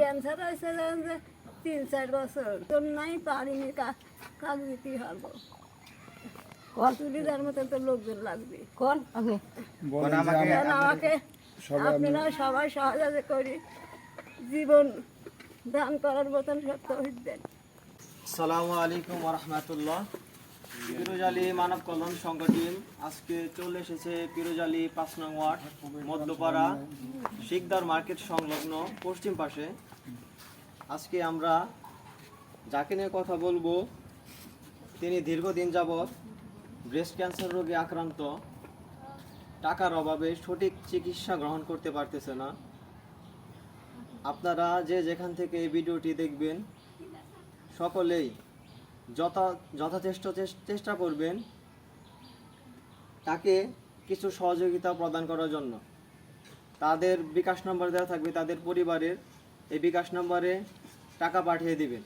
Cancer হয়েছে যে তিন চার বছর। তোর নাই পারিনি কাজ দিতে হব। চুড়িদার মতন তো লোকজন লাগবে। মানে আমাকে আপনারা সবাই সহযোগিতা করি জীবন দান করার মতন সত্য দেন সালামু আলাইকুম রহমতুল্লাহ। পিরোজালি মানব কল্যাণ সংগঠন আজকে চলে এসেছে পিরোজালি পাঁচ নং ওয়ার্ড, মধ্যপাড়া, শিকদার মার্কেট সংলগ্ন পশ্চিম পাশে। আজকে আমরা যাকে নিয়ে কথা বলব, তিনি দীর্ঘদিন যাবৎ ব্রেস্ট ক্যান্সার রোগে আক্রান্ত। টাকার অভাবে সঠিক চিকিৎসা গ্রহণ করতে পারতেছে না। আপনারা যে যেখান থেকে এই ভিডিওটি দেখবেন, সকলেই যথা যথাচেষ্ট চেষ্টা করবেন তাকে কিছু সহযোগিতা প্রদান করার জন্য। তাদের বিকাশ নম্বর দেওয়া থাকবে, তাদের পরিবারের এই বিকাশ নম্বরে টাকা পাঠিয়ে দিবেন।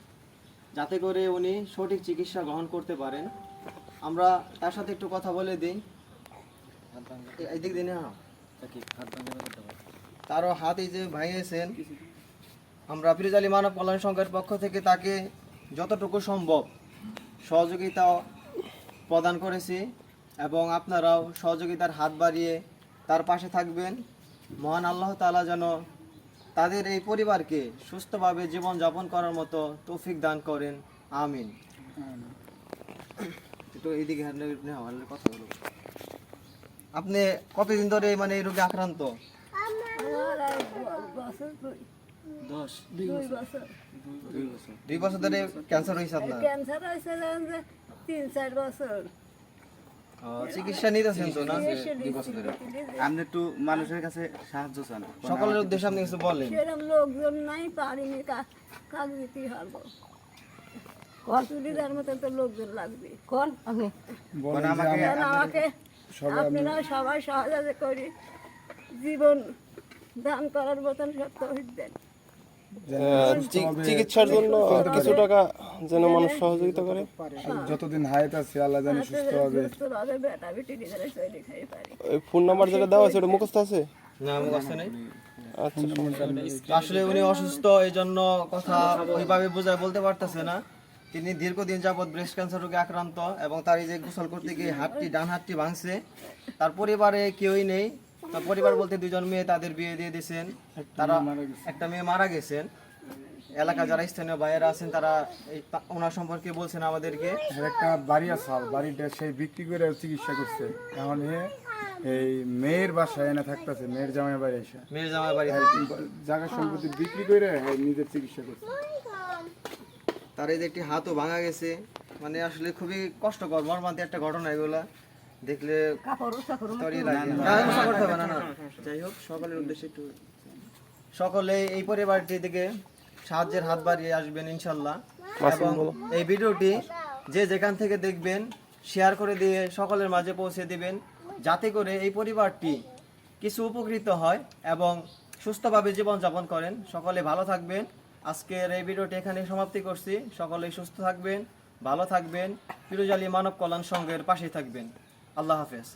যাতে করে উনি সঠিক চিকিৎসা গ্রহণ করতে পারেন। আমরা তার সাথে একটু কথা বলে দিই। এ- এই দিক দিনে তারও হাত এই যে ভাঙিয়েছেন, আমরা ফিরোজালি মানব কল্যাণ সংঘের পক্ষ থেকে তাকে যতটুকু সম্ভব সহযোগিতা প্রদান করেছি এবং আপনারাও সহযোগিতার হাত বাড়িয়ে তার পাশে থাকবেন। মহান আল্লাহ তাআলা যেন তাদের এই পরিবারকে সুস্থভাবে জীবনযাপন করার মতো তৌফিক দান করেন। আমিন। এইদিকে কথা বলুন আপনি কতদিন ধরে মানে এই রোগে আক্রান্ত? দুই বছর। ধরে ক্যান্সার হয়েছে আপনার? ক্যান্সার হয়েছে যে তিন চার বছর। চিকিৎসা নিতেছেন তো না? আপনি একটু মানুষের কাছে সাহায্য চান। সকলের উদ্দেশ্যে আপনি কিছু বলেন। সেরকম লোকজন নাই পারিনি কাজ মতন তো লোকজন লাগবে কোন? আপনি? আমাকে আমাকে আপনারা সবাই সহযোগিতা করি। জীবন দান করার মতন সত্য দেন। চিকিৎসার জন্য কিছু টাকা যেন মানুষ সহযোগিতা করে। যতদিন হায়াত আছে আল্লাহ জানি সুস্থ হবে। ফোন নাম্বার যেটা দেওয়া আছে ওটা মুখস্থ আছে? না মুখস্থ নেই। আচ্ছা। আসলে উনি অসুস্থ এই জন্য কথা ওইভাবে বোঝায় বলতে পারতেছে না। তিনি দীর্ঘদিন যাবৎ ব্রেস্ট ক্যান্সার রোগে আক্রান্ত এবং তার এই যে গোসল করতে গিয়ে হাতটি ডান হাতটি ভাঙছে। তার পরিবারে কেউই নেই। তার পরিবার বলতে দুজন মেয়ে তাদের বিয়ে দিয়ে দিয়েছেন। তারা একটা মেয়ে মারা গেছেন। এলাকা যারা স্থানীয় ভাইয়েরা আছেন তারা এই ওনার সম্পর্কে বলছেন আমাদেরকে। একটা বাড়ি আছে বাড়িটা সেই বিক্রি করে চিকিৎসা করছে। এখন এই মেয়ের বাসায় এনে থাকতেছে মেয়ের জামাই বাড়ি এসে। মেয়ের জামাই বাড়ি জায়গা সম্পত্তি বিক্রি করে নিজের চিকিৎসা করছে। তার এই যে একটি হাতও ভাঙা গেছে। মানে আসলে খুবই কষ্টকর মর্মান্তিক একটা ঘটনা এগুলা। দেখলে। যাই হোক সকলের উদ্দেশ্যে একটু সকলে এই পরিবারটি থেকে সাহায্যের হাত বাড়িয়ে আসবেন ইনশাল্লাহ এবং এই ভিডিওটি যে যেখান থেকে দেখবেন শেয়ার করে দিয়ে সকলের মাঝে পৌঁছে দিবেন যাতে করে এই পরিবারটি কিছু উপকৃত হয় এবং সুস্থভাবে জীবনযাপন করেন সকলে ভালো থাকবেন আজকের এই ভিডিওটি এখানে সমাপ্তি করছি সকলে সুস্থ থাকবেন ভালো থাকবেন ফিরোজালি মানব কল্যাণ সংঘের পাশে থাকবেন আল্লাহ হাফেজ।